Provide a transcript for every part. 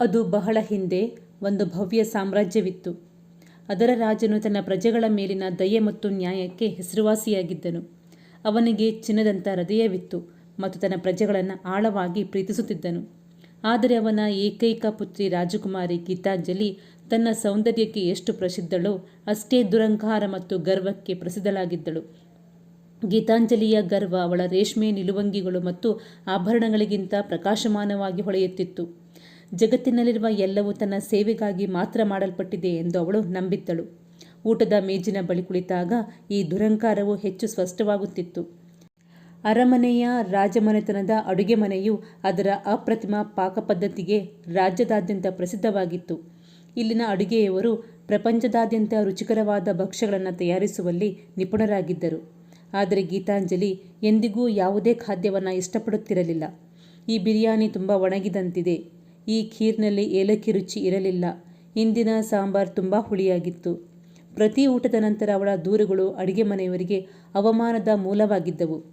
ಅದು ಬಹಳ ಹಿಂದೆ ಒಂದು ಭವ್ಯ ಸಾಮ್ರಾಜ್ಯವಿತ್ತು. ಅದರ ರಾಜನು ತನ್ನ ಪ್ರಜೆಗಳ ಮೇಲಿನ ದಯೆ ಮತ್ತು ನ್ಯಾಯಕ್ಕೆ ಹೆಸರುವಾಸಿಯಾಗಿದ್ದನು. ಅವನಿಗೆ ಚಿನ್ನದಂಥ ಹೃದಯವಿತ್ತು ಮತ್ತು ತನ್ನ ಪ್ರಜೆಗಳನ್ನು ಆಳವಾಗಿ ಪ್ರೀತಿಸುತ್ತಿದ್ದನು. ಆದರೆ ಅವನ ಏಕೈಕ ಪುತ್ರಿ ರಾಜಕುಮಾರಿ ಗೀತಾಂಜಲಿ ತನ್ನ ಸೌಂದರ್ಯಕ್ಕೆ ಎಷ್ಟು ಪ್ರಸಿದ್ಧಳೋ ಅಷ್ಟೇ ದುರಂಕಾರ ಮತ್ತು ಗರ್ವಕ್ಕೆ ಪ್ರಸಿದ್ಧಳಾಗಿದ್ದಳು. ಗೀತಾಂಜಲಿಯ ಗರ್ವ ಅವಳ ರೇಷ್ಮೆ ನಿಲುವಂಗಿಗಳು ಮತ್ತು ಆಭರಣಗಳಿಗಿಂತ ಪ್ರಕಾಶಮಾನವಾಗಿ ಹೊಳೆಯುತ್ತಿತ್ತು. ಜಗತ್ತಿನಲ್ಲಿರುವ ಎಲ್ಲವೂ ತನ್ನ ಸೇವೆಗಾಗಿ ಮಾತ್ರ ಮಾಡಲ್ಪಟ್ಟಿದೆ ಎಂದು ಅವಳು ನಂಬಿದ್ದಳು. ಊಟದ ಮೇಜಿನ ಬಳಿ ಕುಳಿತಾಗ ಈ ದುರಂಕಾರವು ಹೆಚ್ಚು ಸ್ಪಷ್ಟವಾಗುತ್ತಿತ್ತು. ಅರಮನೆಯ ರಾಜಮನೆತನದ ಅಡುಗೆ ಮನೆಯು ಅದರ ಅಪ್ರತಿಮ ಪಾಕಪದ್ಧತಿಗೆ ರಾಜ್ಯದಾದ್ಯಂತ ಪ್ರಸಿದ್ಧವಾಗಿತ್ತು. ಇಲ್ಲಿನ ಅಡುಗೆಯವರು ಪ್ರಪಂಚದಾದ್ಯಂತ ರುಚಿಕರವಾದ ಭಕ್ಷ್ಯಗಳನ್ನು ತಯಾರಿಸುವಲ್ಲಿ ನಿಪುಣರಾಗಿದ್ದರು. ಆದರೆ ಗೀತಾಂಜಲಿ ಎಂದಿಗೂ ಯಾವುದೇ ಖಾದ್ಯವನ್ನು ಇಷ್ಟಪಡುತ್ತಿರಲಿಲ್ಲ. ಈ ಬಿರಿಯಾನಿ ತುಂಬ ಒಣಗಿದಂತಿದೆ. ಈ ಖೀರ್ನಲ್ಲಿ ಏಲಕ್ಕಿ ರುಚಿ ಇರಲಿಲ್ಲ. ಇಂದಿನ ಸಾಂಬಾರ್ ತುಂಬ ಹುಳಿಯಾಗಿತ್ತು. ಪ್ರತಿ ಊಟದ ನಂತರ ಅವಳ ದೂರುಗಳು ಅಡುಗೆ ಮನೆಯವರಿಗೆ ಅವಮಾನದ ಮೂಲವಾಗಿದ್ದವು.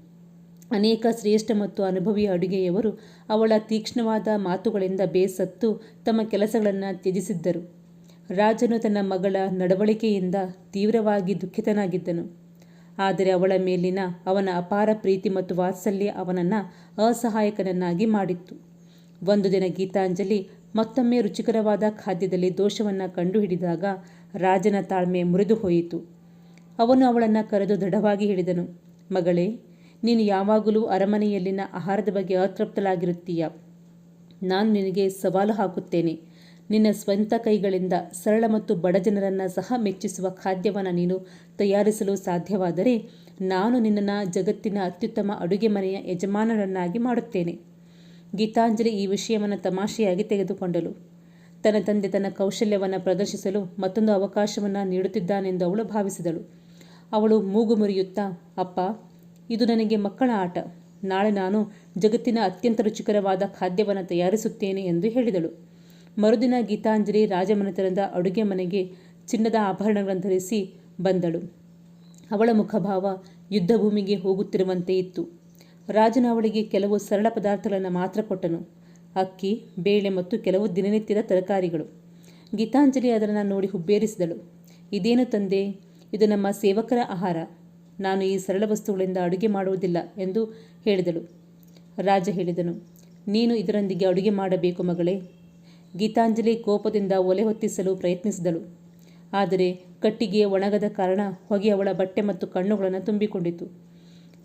ಅನೇಕ ಶ್ರೇಷ್ಠ ಮತ್ತು ಅನುಭವಿ ಅಡುಗೆಯವರು ಅವಳ ತೀಕ್ಷ್ಣವಾದ ಮಾತುಗಳಿಂದ ಬೇಸತ್ತು ತಮ್ಮ ಕೆಲಸಗಳನ್ನು ತ್ಯಜಿಸಿದ್ದರು. ರಾಜನು ತನ್ನ ಮಗಳ ನಡವಳಿಕೆಯಿಂದ ತೀವ್ರವಾಗಿ ದುಃಖಿತನಾಗಿದ್ದನು. ಆದರೆ ಅವಳ ಮೇಲಿನ ಅವನ ಅಪಾರ ಪ್ರೀತಿ ಮತ್ತು ವಾತ್ಸಲ್ಯ ಅವನನ್ನು ಅಸಹಾಯಕನನ್ನಾಗಿ ಮಾಡಿತ್ತು. ಒಂದು ದಿನ ಗೀತಾಂಜಲಿ ಮತ್ತೊಮ್ಮೆ ರುಚಿಕರವಾದ ಖಾದ್ಯದಲ್ಲಿ ದೋಷವನ್ನು ಕಂಡುಹಿಡಿದಾಗ ರಾಜನ ತಾಳ್ಮೆ ಮುರಿದು ಹೋಯಿತು. ಅವನು ಅವಳನ್ನು ಕರೆದು ದೃಢವಾಗಿ ಹೇಳಿದನು, ಮಗಳೇ, ನೀನು ಯಾವಾಗಲೂ ಅರಮನೆಯಲ್ಲಿನ ಆಹಾರದ ಬಗ್ಗೆ ಅತೃಪ್ತಳಾಗಿರುತ್ತೀಯ? ನಾನು ನಿನಗೆ ಸವಾಲು ಹಾಕುತ್ತೇನೆ. ನಿನ್ನ ಸ್ವಂತ ಕೈಗಳಿಂದ ಸರಳ ಮತ್ತು ಬಡ ಜನರನ್ನು ಸಹ ಮೆಚ್ಚಿಸುವ ಖಾದ್ಯವನ್ನು ನೀನು ತಯಾರಿಸಲು ಸಾಧ್ಯವಾದರೆ ನಾನು ನಿನ್ನನ್ನು ಜಗತ್ತಿನ ಅತ್ಯುತ್ತಮ ಅಡುಗೆ ಮನೆಯ ಯಜಮಾನರನ್ನಾಗಿ ಮಾಡುತ್ತೇನೆ. ಗೀತಾಂಜಲಿ ಈ ವಿಷಯವನ್ನು ತಮಾಷೆಯಾಗಿ ತೆಗೆದುಕೊಂಡಳು. ತನ್ನ ತಂದೆ ತನ್ನ ಕೌಶಲ್ಯವನ್ನು ಪ್ರದರ್ಶಿಸಲು ಮತ್ತೊಂದು ಅವಕಾಶವನ್ನು ನೀಡುತ್ತಿದ್ದಾನೆಂದು ಅವಳು ಭಾವಿಸಿದಳು. ಅವಳು ಮೂಗು ಮುರಿಯುತ್ತಾ, ಅಪ್ಪ, ಇದು ನನಗೆ ಮಕ್ಕಳ ಆಟ. ನಾಳೆ ನಾನು ಜಗತ್ತಿನ ಅತ್ಯಂತ ರುಚಿಕರವಾದ ಖಾದ್ಯವನ್ನು ತಯಾರಿಸುತ್ತೇನೆ ಎಂದು ಹೇಳಿದಳು. ಮರುದಿನ ಗೀತಾಂಜಲಿ ರಾಜಮನೆತನದ ಅಡುಗೆ ಮನೆಗೆ ಚಿನ್ನದ ಆಭರಣಗಳನ್ನು ಧರಿಸಿ ಬಂದಳು. ಅವಳ ಮುಖಭಾವ ಯುದ್ಧಭೂಮಿಗೆ ಹೋಗುತ್ತಿರುವಂತೆ ಇತ್ತು. ರಾಜನು ಅವಳಿಗೆ ಕೆಲವು ಸರಳ ಪದಾರ್ಥಗಳನ್ನು ಮಾತ್ರ ಕೊಟ್ಟನು. ಅಕ್ಕಿ, ಬೇಳೆ ಮತ್ತು ಕೆಲವು ದಿನನಿತ್ಯದ ತರಕಾರಿಗಳು. ಗೀತಾಂಜಲಿ ಅದನ್ನು ನೋಡಿ ಹುಬ್ಬೇರಿಸಿದಳು. ಇದೇನು ತಂದೆ? ಇದು ನಮ್ಮ ಸೇವಕರ ಆಹಾರ. ನಾನು ಈ ಸರಳ ವಸ್ತುಗಳಿಂದ ಅಡುಗೆ ಮಾಡುವುದಿಲ್ಲ ಎಂದು ಹೇಳಿದಳು. ರಾಜ ಹೇಳಿದನು, ನೀನು ಇದರೊಂದಿಗೆ ಅಡುಗೆ ಮಾಡಬೇಕು ಮಗಳೇ. ಗೀತಾಂಜಲಿ ಕೋಪದಿಂದ ಒಲೆ ಹೊತ್ತಿಸಲು ಪ್ರಯತ್ನಿಸಿದಳು. ಆದರೆ ಕಟ್ಟಿಗೆ ಒಣಗದ ಕಾರಣ ಹೊಗೆ ಅವಳ ಬಟ್ಟೆ ಮತ್ತು ಕಣ್ಣುಗಳನ್ನು ತುಂಬಿಕೊಂಡಿತು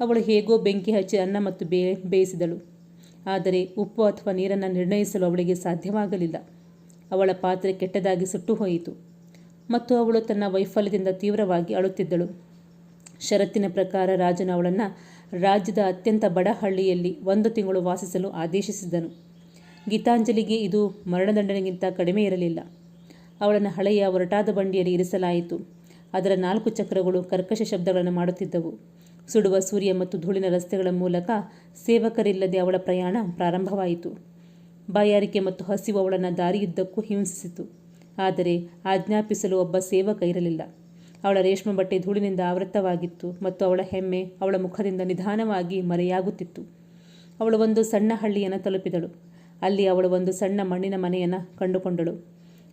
ಅವಳು ಹೇಗೋ ಬೆಂಕಿ ಹಚ್ಚಿ ಅನ್ನ ಮತ್ತು ಬೇ, ಬೇಯಿಸಿದಳು. ಆದರೆ ಉಪ್ಪು ಅಥವಾ ನೀರನ್ನು ನಿರ್ಣಯಿಸಲು ಅವಳಿಗೆ ಸಾಧ್ಯವಾಗಲಿಲ್ಲ. ಅವಳ ಪಾತ್ರೆ ಕೆಟ್ಟದಾಗಿ ಸುಟ್ಟು ಹೋಯಿತು. ಮತ್ತು ಅವಳು ತನ್ನ ವೈಫಲ್ಯದಿಂದ ತೀವ್ರವಾಗಿ ಅಳುತ್ತಿದ್ದಳು. ಷರತ್ತಿನ ಪ್ರಕಾರ ರಾಜನು ಅವಳನ್ನು ರಾಜ್ಯದ ಅತ್ಯಂತ ಬಡ ಹಳ್ಳಿಯಲ್ಲಿ ಒಂದು ತಿಂಗಳು ವಾಸಿಸಲು ಆದೇಶಿಸಿದನು. ಗೀತಾಂಜಲಿಗೆ ಇದು ಮರಣದಂಡನೆಗಿಂತ ಕಡಿಮೆ ಇರಲಿಲ್ಲ. ಅವಳನ್ನು ಹಳೆಯ ಒರಟಾದ ಬಂಡಿಯಲ್ಲಿ ಇರಿಸಲಾಯಿತು. ಅದರ ನಾಲ್ಕು ಚಕ್ರಗಳು ಕರ್ಕಶ ಶಬ್ದಗಳನ್ನು ಮಾಡುತ್ತಿದ್ದವು. ಸುಡುವ ಸೂರ್ಯ ಮತ್ತು ಧೂಳಿನ ರಸ್ತೆಗಳ ಮೂಲಕ ಸೇವಕರಿಲ್ಲದೆ ಅವಳ ಪ್ರಯಾಣ ಪ್ರಾರಂಭವಾಯಿತು. ಬಾಯಾರಿಕೆ ಮತ್ತು ಹಸಿವು ಅವಳನ್ನು ದಾರಿಯುದ್ದಕ್ಕೂ ಹಿಂಸಿಸಿತು. ಆದರೆ ಆಜ್ಞಾಪಿಸಲು ಒಬ್ಬ ಸೇವಕ ಇರಲಿಲ್ಲ. ಅವಳ ರೇಷ್ಮೆ ಬಟ್ಟೆ ಧೂಳಿನಿಂದ ಆವೃತವಾಗಿತ್ತು ಮತ್ತು ಅವಳ ಹೆಮ್ಮೆ ಅವಳ ಮುಖದಿಂದ ನಿಧಾನವಾಗಿ ಮರೆಯಾಗುತ್ತಿತ್ತು. ಅವಳು ಒಂದು ಸಣ್ಣ ಹಳ್ಳಿಯನ್ನು ತಲುಪಿದಳು. ಅಲ್ಲಿ ಅವಳು ಒಂದು ಸಣ್ಣ ಮಣ್ಣಿನ ಮನೆಯನ್ನು ಕಂಡುಕೊಂಡಳು.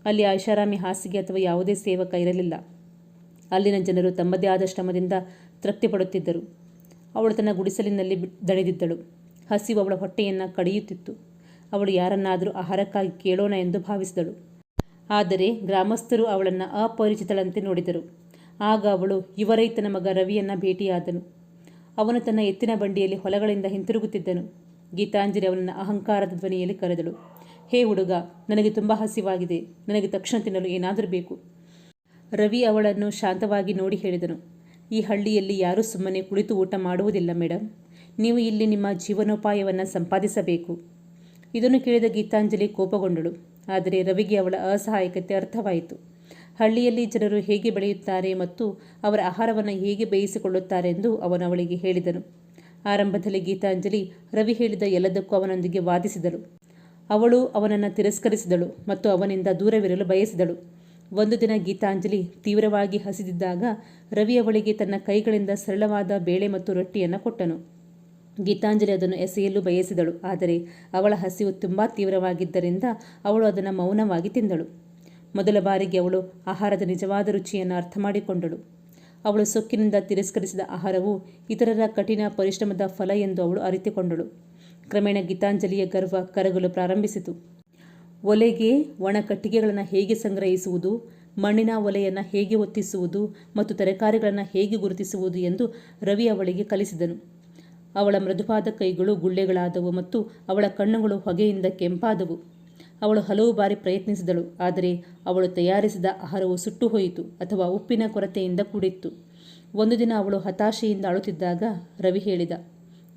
ಅಲ್ಲಿ ಐಷಾರಾಮಿ ಹಾಸಿಗೆ ಅಥವಾ ಯಾವುದೇ ಸೇವಕ ಇರಲಿಲ್ಲ. ಅಲ್ಲಿನ ಜನರು ತಮ್ಮದೇ ಆದ ಶ್ರಮದಿಂದ ತೃಪ್ತಿ ಪಡುತ್ತಿದ್ದರು ಅವಳು ತನ್ನ ಗುಡಿಸಲಿನಲ್ಲಿ ದಣಿದಿದ್ದಳು. ಹಸಿವು ಅವಳ ಹೊಟ್ಟೆಯನ್ನು ಕಡಿಯುತ್ತಿತ್ತು. ಅವಳು ಯಾರನ್ನಾದರೂ ಆಹಾರಕ್ಕಾಗಿ ಕೇಳೋಣ ಎಂದು ಭಾವಿಸಿದಳು. ಆದರೆ ಗ್ರಾಮಸ್ಥರು ಅವಳನ್ನು ಅಪರಿಚಿತಳಂತೆ ನೋಡಿದರು. ಆಗ ಅವಳು ಯುವ ರೈತನ ಮಗ ರವಿಯನ್ನು ಭೇಟಿಯಾದನು. ಅವನು ತನ್ನ ಎತ್ತಿನ ಬಂಡಿಯಲ್ಲಿ ಹೊಲಗಳಿಂದ ಹಿಂತಿರುಗುತ್ತಿದ್ದನು. ಗೀತಾಂಜಲಿ ಅವನನ್ನು ಅಹಂಕಾರದ ಧ್ವನಿಯಲ್ಲಿ ಕರೆದಳು. ಹೇ ಹುಡುಗ, ನನಗೆ ತುಂಬ ಹಸಿವಾಗಿದೆ. ನನಗೆ ತಕ್ಷಣ ತಿನ್ನಲು ಏನಾದರೂ ಬೇಕು. ರವಿ ಅವಳನ್ನು ಶಾಂತವಾಗಿ ನೋಡಿ ಹೇಳಿದನು. ಈ ಹಳ್ಳಿಯಲ್ಲಿ ಯಾರೂ ಸುಮ್ಮನೆ ಕುಳಿತು ಊಟ ಮಾಡುವುದಿಲ್ಲ ಮೇಡಮ್ ನೀವು ಇಲ್ಲಿ ನಿಮ್ಮ ಜೀವನೋಪಾಯವನ್ನು ಸಂಪಾದಿಸಬೇಕು. ಇದನ್ನು ಕೇಳಿದ ಗೀತಾಂಜಲಿ ಕೋಪಗೊಂಡಳು. ಆದರೆ ರವಿಗೆ ಅವಳ ಅಸಹಾಯಕತೆ ಅರ್ಥವಾಯಿತು. ಹಳ್ಳಿಯಲ್ಲಿ ಜನರು ಹೇಗೆ ಬೆಳೆಯುತ್ತಾರೆ ಮತ್ತು ಅವರ ಆಹಾರವನ್ನು ಹೇಗೆ ಬೇಯಿಸಿಕೊಳ್ಳುತ್ತಾರೆಂದು ಅವನು ಅವಳಿಗೆ ಹೇಳಿದನು. ಆರಂಭದಲ್ಲಿ ಗೀತಾಂಜಲಿ ರವಿ ಹೇಳಿದ ಎಲ್ಲದಕ್ಕೂ ಅವನೊಂದಿಗೆ ವಾದಿಸಿದಳು. ಅವಳು ಅವನನ್ನು ತಿರಸ್ಕರಿಸಿದಳು ಮತ್ತು ಅವನಿಂದ ದೂರವಿರಲು ಬಯಸಿದಳು. ಒಂದು ದಿನ ಗೀತಾಂಜಲಿ ತೀವ್ರವಾಗಿ ಹಸಿದಿದ್ದಾಗ ರವಿ ಅವಳಿಗೆ ತನ್ನ ಕೈಗಳಿಂದ ಸರಳವಾದ ಬೇಳೆ ಮತ್ತು ರೊಟ್ಟಿಯನ್ನು ಕೊಟ್ಟನು. ಗೀತಾಂಜಲಿ ಅದನ್ನು ಎಸೆಯಲು ಬಯಸಿದಳು, ಆದರೆ ಅವಳ ಹಸಿವು ತುಂಬ ತೀವ್ರವಾಗಿದ್ದರಿಂದ ಅವಳು ಅದನ್ನು ಮೌನವಾಗಿ ತಿಂದಳು. ಮೊದಲ ಬಾರಿಗೆ ಅವಳು ಆಹಾರದ ನಿಜವಾದ ರುಚಿಯನ್ನು ಅರ್ಥ ಮಾಡಿಕೊಂಡಳು. ಅವಳು ಸೊಕ್ಕಿನಿಂದ ತಿರಸ್ಕರಿಸಿದ ಆಹಾರವು ಇತರರ ಕಠಿಣ ಪರಿಶ್ರಮದ ಫಲ ಎಂದು ಅವಳು ಅರಿತುಕೊಂಡಳು. ಕ್ರಮೇಣ ಗೀತಾಂಜಲಿಯ ಗರ್ವ ಕರಗಲು ಪ್ರಾರಂಭಿಸಿತು. ಒಲೆಗೆ ಒಣ ಕಟ್ಟಿಗೆಗಳನ್ನು ಹೇಗೆ ಸಂಗ್ರಹಿಸುವುದು, ಮಣ್ಣಿನ ಒಲೆಯನ್ನು ಹೇಗೆ ಹೊತ್ತಿಸುವುದು ಮತ್ತು ತರಕಾರಿಗಳನ್ನು ಹೇಗೆ ಗುರುತಿಸುವುದು ಎಂದು ರವಿ ಅವಳಿಗೆ ಕಲಿಸಿದನು. ಅವಳ ಮೃದುವಾದ ಕೈಗಳು ಗುಳ್ಳೆಗಳಾದವು ಮತ್ತು ಅವಳ ಕಣ್ಣುಗಳು ಹೊಗೆಯಿಂದ ಕೆಂಪಾದವು. ಅವಳು ಹಲವು ಬಾರಿ ಪ್ರಯತ್ನಿಸಿದಳು, ಆದರೆ ಅವಳು ತಯಾರಿಸಿದ ಆಹಾರವು ಸುಟ್ಟು ಹೋಯಿತು ಅಥವಾ ಉಪ್ಪಿನ ಕೊರತೆಯಿಂದ ಕೂಡಿತ್ತು. ಒಂದು ದಿನ ಅವಳು ಹತಾಶೆಯಿಂದ ಅಳುತ್ತಿದ್ದಾಗ ರವಿ ಹೇಳಿದ,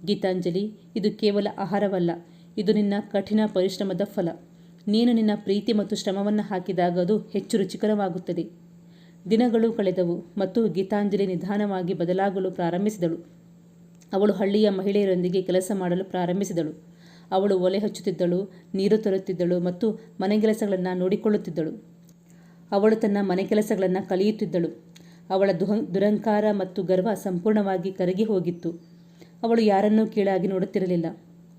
ಗೀತಾಂಜಲಿ, ಇದು ಕೇವಲ ಆಹಾರವಲ್ಲ, ಇದು ನಿನ್ನ ಕಠಿಣ ಪರಿಶ್ರಮದ ಫಲ. ನೀನು ನಿನ್ನ ಪ್ರೀತಿ ಮತ್ತು ಶ್ರಮವನ್ನು ಹಾಕಿದಾಗ ಅದು ಹೆಚ್ಚು ರುಚಿಕರವಾಗುತ್ತದೆ. ದಿನಗಳು ಕಳೆದವು ಮತ್ತು ಗೀತಾಂಜಲಿ ನಿಧಾನವಾಗಿ ಬದಲಾಗಲು ಪ್ರಾರಂಭಿಸಿದಳು. ಅವಳು ಹಳ್ಳಿಯ ಮಹಿಳೆಯರೊಂದಿಗೆ ಕೆಲಸ ಮಾಡಲು ಪ್ರಾರಂಭಿಸಿದಳು. ಅವಳು ಒಲೆ ಹಚ್ಚುತ್ತಿದ್ದಳು, ನೀರು ತರುತ್ತಿದ್ದಳು ಮತ್ತು ಮನೆಗೆಲಸಗಳನ್ನು ನೋಡಿಕೊಳ್ಳುತ್ತಿದ್ದಳು. ಅವಳು ತನ್ನ ಮನೆ ಕೆಲಸಗಳನ್ನು ಕಲಿಯುತ್ತಿದ್ದಳು. ಅವಳ ದುಹ, ದುರಂಕಾರ ಮತ್ತು ಗರ್ವ ಸಂಪೂರ್ಣವಾಗಿ ಕರಗಿ ಹೋಗಿತ್ತು. ಅವಳು ಯಾರನ್ನೂ ಕೀಳಾಗಿ ನೋಡುತ್ತಿರಲಿಲ್ಲ.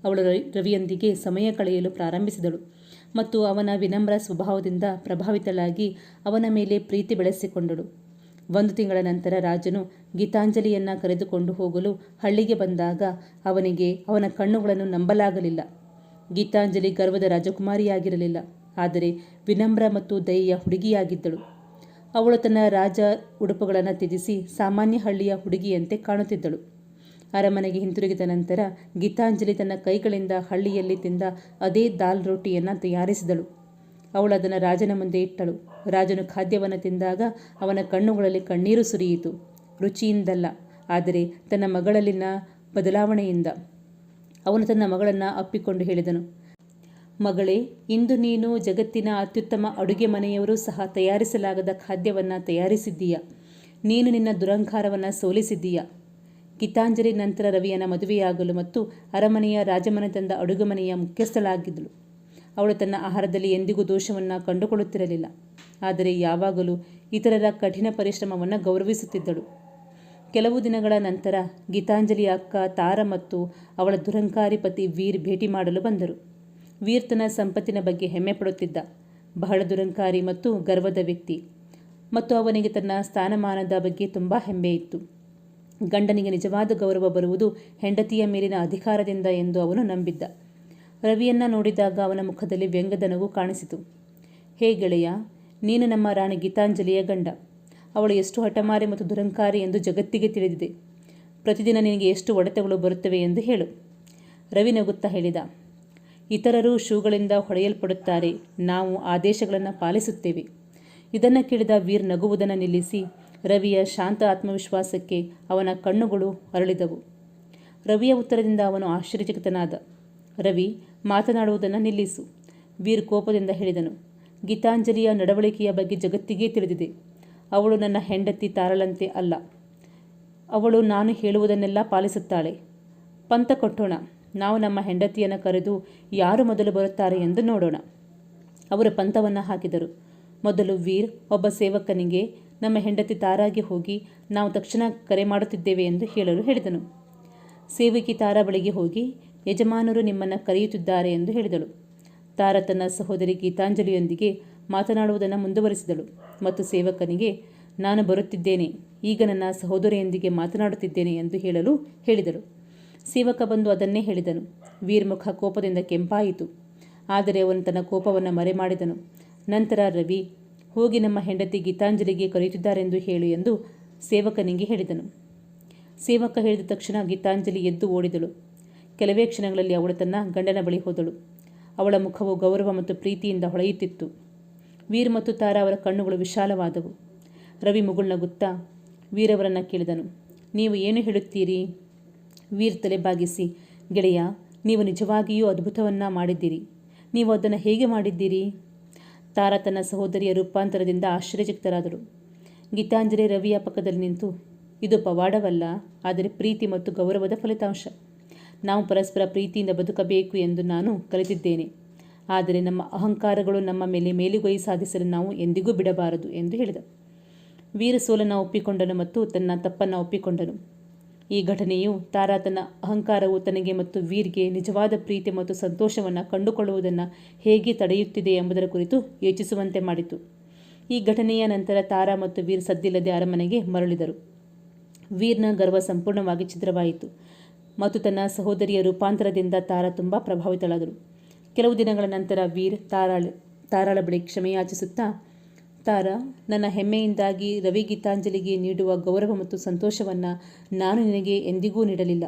ಅವಳು ರವಿಯೊಂದಿಗೆ ಸಮಯ ಕಳೆಯಲು ಪ್ರಾರಂಭಿಸಿದಳು. ಮತ್ತು ಅವನ ವಿನಮ್ರ ಸ್ವಭಾವದಿಂದ ಪ್ರಭಾವಿತಳಾಗಿ ಅವನ ಮೇಲೆ ಪ್ರೀತಿ ಬೆಳೆಸಿಕೊಂಡಳು. ಒಂದು ತಿಂಗಳ ನಂತರ ರಾಜನು ಗೀತಾಂಜಲಿಯನ್ನು ಕರೆದುಕೊಂಡು ಹೋಗಲು ಹಳ್ಳಿಗೆ ಬಂದಾಗ ಅವನಿಗೆ ಅವನ ಕಣ್ಣುಗಳನ್ನು ನಂಬಲಾಗಲಿಲ್ಲ. ಗೀತಾಂಜಲಿ ಗರ್ವದ ರಾಜಕುಮಾರಿಯಾಗಿರಲಿಲ್ಲ, ಆದರೆ ವಿನಮ್ರ ಮತ್ತು ದಯೆಯ ಹುಡುಗಿಯಾಗಿದ್ದಳು. ಅವಳು ತನ್ನ ರಾಜ ಉಡುಪುಗಳನ್ನು ತ್ಯಜಿಸಿ ಸಾಮಾನ್ಯ ಹಳ್ಳಿಯ ಹುಡುಗಿಯಂತೆ ಕಾಣುತ್ತಿದ್ದಳು. ಅರಮನೆಗೆ ಹಿಂತಿರುಗಿದ ನಂತರ ಗೀತಾಂಜಲಿ ತನ್ನ ಕೈಗಳಿಂದ ಹಳ್ಳಿಯಲ್ಲಿ ತಿಂದ ಅದೇ ದಾಲ್ ರೊಟ್ಟಿಯನ್ನು ತಯಾರಿಸಿದಳು. ಅವಳು ಅದನ್ನು ರಾಜನ ಮುಂದೆ ಇಟ್ಟಳು. ರಾಜನು ಖಾದ್ಯವನ್ನು ತಿಂದಾಗ ಅವನ ಕಣ್ಣುಗಳಲ್ಲಿ ಕಣ್ಣೀರು ಸುರಿಯಿತು. ರುಚಿಯಿಂದಲ್ಲ, ಆದರೆ ತನ್ನ ಮಗಳಲ್ಲಿನ ಬದಲಾವಣೆಯಿಂದ. ಅವನು ತನ್ನ ಮಗಳನ್ನು ಅಪ್ಪಿಕೊಂಡು ಹೇಳಿದನು, ಮಗಳೇ, ಇಂದು ನೀನು ಜಗತ್ತಿನ ಅತ್ಯುತ್ತಮ ಅಡುಗೆ ಮನೆಯವರು ಸಹ ತಯಾರಿಸಲಾಗದ ಖಾದ್ಯವನ್ನು ತಯಾರಿಸಿದ್ದೀಯ? ನೀನು ನಿನ್ನ ದುರಂಕಾರವನ್ನು ಸೋಲಿಸಿದ್ದೀಯ? ಗೀತಾಂಜಲಿ ನಂತರ ರವಿಯನ ಮದುವೆಯಾಗಲು ಮತ್ತು ಅರಮನೆಯ ರಾಜಮನೆತನದ ಅಡುಗೆಮನೆಯ ಮುಖ್ಯಸ್ಥಳಾಗಿದ್ದಳು. ಅವಳು ತನ್ನ ಆಹಾರದಲ್ಲಿ ಎಂದಿಗೂ ದೋಷವನ್ನು ಕಂಡುಕೊಳ್ಳುತ್ತಿರಲಿಲ್ಲ. ಆದರೆ ಯಾವಾಗಲೂ ಇತರರ ಕಠಿಣ ಪರಿಶ್ರಮವನ್ನು ಗೌರವಿಸುತ್ತಿದ್ದಳು. ಕೆಲವು ದಿನಗಳ ನಂತರ ಗೀತಾಂಜಲಿ ಅಕ್ಕ ತಾರ ಮತ್ತು ಅವಳ ದುರಂಕಾರಿ ಪತಿ ವೀರ್ ಭೇಟಿ ಮಾಡಲು ಬಂದರು. ವೀರ್ ತನ್ನ ಸಂಪತ್ತಿನ ಬಗ್ಗೆ ಹೆಮ್ಮೆ ಪಡುತ್ತಿದ್ದ. ಬಹಳ ದುರಂಕಾರಿ ಮತ್ತು ಗರ್ವದ ವ್ಯಕ್ತಿ. ಮತ್ತು ಅವನಿಗೆ ತನ್ನ ಸ್ಥಾನಮಾನದ ಬಗ್ಗೆ ತುಂಬ ಹೆಮ್ಮೆ ಇತ್ತು. ಗಂಡನಿಗೆ ನಿಜವಾದ ಗೌರವ ಬರುವುದು ಹೆಂಡತಿಯ ಮೇಲಿನ ಅಧಿಕಾರದಿಂದ ಎಂದು ಅವನು ನಂಬಿದ್ದ. ರವಿಯನ್ನ ನೋಡಿದಾಗ ಅವನ ಮುಖದಲ್ಲಿ ವ್ಯಂಗ್ಯದನವು ಕಾಣಿಸಿತು. ಹೇ ಗೆಳೆಯ, ನೀನು ನಮ್ಮ ರಾಣಿ ಗೀತಾಂಜಲಿಯ ಗಂಡ. ಅವಳು ಎಷ್ಟು ಹಠಮಾರಿ ಮತ್ತು ದುರಂಕಾರಿ ಎಂದು ಜಗತ್ತಿಗೆ ತಿಳಿದಿದೆ. ಪ್ರತಿದಿನ ನಿನಗೆ ಎಷ್ಟು ಒಡೆತಗಳು ಬರುತ್ತವೆ ಎಂದು ಹೇಳು. ರವಿ ನಗುತ್ತಾ ಹೇಳಿದ, ಇತರರು ಶೂಗಳಿಂದ ಹೊಡೆಯಲ್ಪಡುತ್ತಾರೆ, ನಾವು ಆದೇಶಗಳನ್ನು ಪಾಲಿಸುತ್ತೇವೆ. ಇದನ್ನು ಕೇಳಿದ ವೀರ್ ನಗುವುದನ್ನು ನಿಲ್ಲಿಸಿ ರವಿಯ ಶಾಂತ ಆತ್ಮವಿಶ್ವಾಸಕ್ಕೆ ಅವನ ಕಣ್ಣುಗಳು ಅರಳಿದವು. ರವಿಯ ಉತ್ತರದಿಂದ ಅವನು ಆಶ್ಚರ್ಯಚಕಿತನಾದ. ರವಿ, ಮಾತನಾಡುವುದನ್ನು ನಿಲ್ಲಿಸು. ವೀರ್ ಕೋಪದಿಂದ ಹೇಳಿದನು. ಗೀತಾಂಜಲಿಯ ನಡವಳಿಕೆಯ ಬಗ್ಗೆ ಜಗತ್ತಿಗೇ ತಿಳಿದಿದೆ. ಅವಳು ನನ್ನ ಹೆಂಡತಿ ತಾರಳಂತೆ ಅಲ್ಲ. ಅವಳು ನಾನು ಹೇಳುವುದನ್ನೆಲ್ಲ ಪಾಲಿಸುತ್ತಾಳೆ. ಪಂತ ಕೊಟ್ಟೋಣ. ನಾವು ನಮ್ಮ ಹೆಂಡತಿಯನ್ನು ಕರೆದು ಯಾರು ಮೊದಲು ಬರುತ್ತಾರೆ ಎಂದು ನೋಡೋಣ. ಅವರು ಪಂಥವನ್ನು ಹಾಕಿದರು. ಮೊದಲು ವೀರ್, ಒಬ್ಬ ಸೇವಕನಿಗೆ ನಮ್ಮ ಹೆಂಡತಿ ತಾರಾಗೆ ಹೋಗಿ ನಾವು ತಕ್ಷಣ ಕರೆ ಮಾಡುತ್ತಿದ್ದೇವೆ ಎಂದು ಹೇಳಲು ಹೇಳಿದನು. ಸೇವಕಿ ತಾರಾ ಬಳಿಗೆ ಹೋಗಿ, ಯಜಮಾನರು ನಿಮ್ಮನ್ನು ಕರೆಯುತ್ತಿದ್ದಾರೆ ಎಂದು ಹೇಳಿದಳು. ತಾರ ತನ್ನ ಸಹೋದರಿ ಗೀತಾಂಜಲಿಯೊಂದಿಗೆ ಮಾತನಾಡುವುದನ್ನು ಮುಂದುವರಿಸಿದಳು ಮತ್ತು ಸೇವಕನಿಗೆ, ನಾನು ಬರುತ್ತಿದ್ದೇನೆ, ಈಗ ನನ್ನ ಸಹೋದರಿಯೊಂದಿಗೆ ಮಾತನಾಡುತ್ತಿದ್ದೇನೆ ಎಂದು ಹೇಳಲು ಹೇಳಿದಳು. ಸೇವಕ ಬಂದು ಅದನ್ನೇ ಹೇಳಿದನು. ವೀರ್ಮುಖ ಕೋಪದಿಂದ ಕೆಂಪಾಯಿತು. ಆದರೆ ಅವನು ತನ್ನ ಕೋಪವನ್ನು ಮರೆಮಾಡಿದನು. ನಂತರ ರವಿ ಹೋಗಿ ನಮ್ಮ ಹೆಂಡತಿ ಗೀತಾಂಜಲಿಗೆ ಕರೆಯುತ್ತಿದ್ದಾರೆಂದು ಹೇಳು ಎಂದು ಸೇವಕನಿಗೆ ಹೇಳಿದನು. ಸೇವಕ ಹೇಳಿದ ತಕ್ಷಣ ಗೀತಾಂಜಲಿ ಎದ್ದು ಓಡಿದಳು. ಕೆಲವೇ ಕ್ಷಣಗಳಲ್ಲಿ ಅವಳು ತನ್ನ ಗಂಡನ ಬಳಿ ಹೋದಳು. ಅವಳ ಮುಖವು ಗೌರವ ಮತ್ತು ಪ್ರೀತಿಯಿಂದ ಹೊಳೆಯುತ್ತಿತ್ತು. ವೀರ್ ಮತ್ತು ತಾರಾ ಅವರ ಕಣ್ಣುಗಳು ವಿಶಾಲವಾದವು. ರವಿ ಮುಗುಳ್ನಗುತ್ತಾ ವೀರವರನ್ನು ಕೇಳಿದನು. ನೀವು ಏನು ಹೇಳುತ್ತೀರಿ? ವೀರ್ ತಲೆ ಬಾಗಿಸಿ, ಗೆಳೆಯ, ನೀವು ನಿಜವಾಗಿಯೂ ಅದ್ಭುತವನ್ನು ಮಾಡಿದ್ದೀರಿ. ನೀವು ಅದನ್ನು ಹೇಗೆ ಮಾಡಿದ್ದೀರಿ? ತಾರ ತನ್ನ ಸಹೋದರಿಯ ರೂಪಾಂತರದಿಂದ ಆಶ್ಚರ್ಯಚಕ್ತರಾದರು. ಗೀತಾಂಜಲಿ ರವಿಯ ಪಕ್ಕದಲ್ಲಿ ನಿಂತು, ಇದು ಪವಾಡವಲ್ಲ, ಆದರೆ ಪ್ರೀತಿ ಮತ್ತು ಗೌರವದ ಫಲಿತಾಂಶ. ನಾವು ಪರಸ್ಪರ ಪ್ರೀತಿಯಿಂದ ಬದುಕಬೇಕು ಎಂದು ನಾನು ಕಲಿತಿದ್ದೇನೆ. ಆದರೆ ನಮ್ಮ ಅಹಂಕಾರಗಳು ನಮ್ಮ ಮೇಲೆ ಮೇಲುಗೈ ಸಾಧಿಸಲು ನಾವು ಎಂದಿಗೂ ಬಿಡಬಾರದು, ಎಂದು ಹೇಳಿದ. ವೀರ ಸೋಲನ್ನು ಒಪ್ಪಿಕೊಂಡನು ಮತ್ತು ತನ್ನ ತಪ್ಪನ್ನು ಒಪ್ಪಿಕೊಂಡನು. ಈ ಘಟನೆಯು ತಾರಾ ತನ್ನ ಅಹಂಕಾರವು ತನಗೆ ಮತ್ತು ವೀರ್ಗೆ ನಿಜವಾದ ಪ್ರೀತಿ ಮತ್ತು ಸಂತೋಷವನ್ನು ಕಂಡುಕೊಳ್ಳುವುದನ್ನು ಹೇಗೆ ತಡೆಯುತ್ತಿದೆ ಎಂಬುದರ ಕುರಿತು ಯೋಚಿಸುವಂತೆ ಮಾಡಿತು. ಈ ಘಟನೆಯ ನಂತರ ತಾರಾ ಮತ್ತು ವೀರ್ ಸದ್ದಿಲ್ಲದೆ ಅರಮನೆಗೆ ಮರಳಿದರು. ವೀರ್ನ ಗರ್ವ ಸಂಪೂರ್ಣವಾಗಿ ಛಿದ್ರವಾಯಿತು ಮತ್ತು ತನ್ನ ಸಹೋದರಿಯ ರೂಪಾಂತರದಿಂದ ತಾರಾ ತುಂಬ ಪ್ರಭಾವಿತಳಾದರು ಕೆಲವು ದಿನಗಳ ನಂತರ ವೀರ್ ತಾರಾಳ ತಾರಾಳ ಬಳಿ ಕ್ಷಮೆಯಾಚಿಸುತ್ತಾ ತಾರಾ ನನ್ನ ಹೆಮ್ಮೆಯಿಂದಾಗಿ ರವಿ ಗೀತಾಂಜಲಿಗೆ ನೀಡುವ ಗೌರವ ಮತ್ತು ಸಂತೋಷವನ್ನು ನಾನು ನಿನಗೆ ಎಂದಿಗೂ ನೀಡಲಿಲ್ಲ.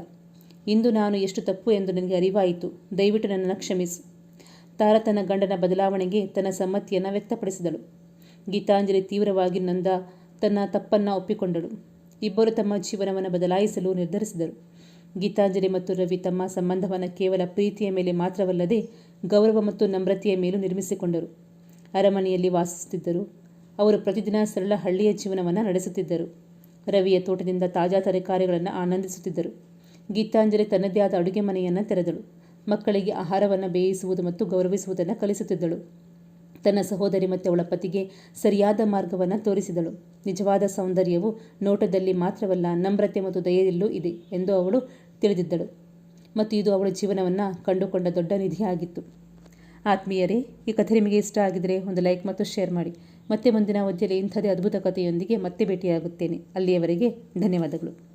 ಇಂದು ನಾನು ಎಷ್ಟು ತಪ್ಪು ಎಂದು ನನಗೆ ಅರಿವಾಯಿತು. ದಯವಿಟ್ಟು ನನ್ನನ್ನು ಕ್ಷಮಿಸು. ತಾರ ತನ್ನ ಗಂಡನ ಬದಲಾವಣೆಗೆ ತನ್ನ ಸಮ್ಮತಿಯನ್ನು ವ್ಯಕ್ತಪಡಿಸಿದಳು. ಗೀತಾಂಜಲಿ ತೀವ್ರವಾಗಿ ನಂದ ತನ್ನ ತಪ್ಪನ್ನು ಒಪ್ಪಿಕೊಂಡಳು. ಇಬ್ಬರು ತಮ್ಮ ಜೀವನವನ್ನು ಬದಲಾಯಿಸಲು ನಿರ್ಧರಿಸಿದರು. ಗೀತಾಂಜಲಿ ಮತ್ತು ರವಿ ತಮ್ಮ ಸಂಬಂಧವನ್ನು ಕೇವಲ ಪ್ರೀತಿಯ ಮೇಲೆ ಮಾತ್ರವಲ್ಲದೆ ಗೌರವ ಮತ್ತು ನಮ್ರತೆಯ ಮೇಲೂ ನಿರ್ಮಿಸಿಕೊಂಡರು. ಅರಮನೆಯಲ್ಲಿ ವಾಸಿಸುತ್ತಿದ್ದರು. ಅವರು ಪ್ರತಿದಿನ ಸರಳ ಹಳ್ಳಿಯ ಜೀವನವನ್ನು ನಡೆಸುತ್ತಿದ್ದರು. ರವಿಯ ತೋಟದಿಂದ ತಾಜಾ ತರಕಾರಿಗಳನ್ನು ಆನಂದಿಸುತ್ತಿದ್ದರು. ಗೀತಾಂಜಲಿ ತನ್ನದೇ ಆದ ಅಡುಗೆ ಮನೆಯನ್ನು ತೆರೆದಳು. ಮಕ್ಕಳಿಗೆ ಆಹಾರವನ್ನು ಬೇಯಿಸುವುದು ಮತ್ತು ಗೌರವಿಸುವುದನ್ನು ಕಲಿಸುತ್ತಿದ್ದಳು. ತನ್ನ ಸಹೋದರಿ ಮತ್ತು ಅವಳ ಪತಿಗೆ ಸರಿಯಾದ ಮಾರ್ಗವನ್ನು ತೋರಿಸಿದಳು. ನಿಜವಾದ ಸೌಂದರ್ಯವು ನೋಟದಲ್ಲಿ ಮಾತ್ರವಲ್ಲ ನಮ್ರತೆ ಮತ್ತು ದಯೆಯಲ್ಲೂ ಇದೆ ಎಂದು ಅವಳು ತಿಳಿದಿದ್ದಳು. ಮತ್ತು ಇದು ಅವಳ ಜೀವನವನ್ನು ಕಂಡುಕೊಂಡ ದೊಡ್ಡ ನಿಧಿಯಾಗಿತ್ತು. ಆತ್ಮೀಯರೇ, ಈ ಕಥೆ ನಿಮಗೆ ಇಷ್ಟ ಆಗಿದರೆ ಒಂದು ಲೈಕ್ ಮತ್ತು ಶೇರ್ ಮಾಡಿ. ಮತ್ತೆ ಮುಂದಿನ ಅವಧಿಯಲ್ಲಿ ಇಂಥದೇ ಅದ್ಭುತ ಕಥೆಯೊಂದಿಗೆ ಮತ್ತೆ ಭೇಟಿಯಾಗುತ್ತೇನೆ. ಅಲ್ಲಿಯವರೆಗೆ ಧನ್ಯವಾದಗಳು.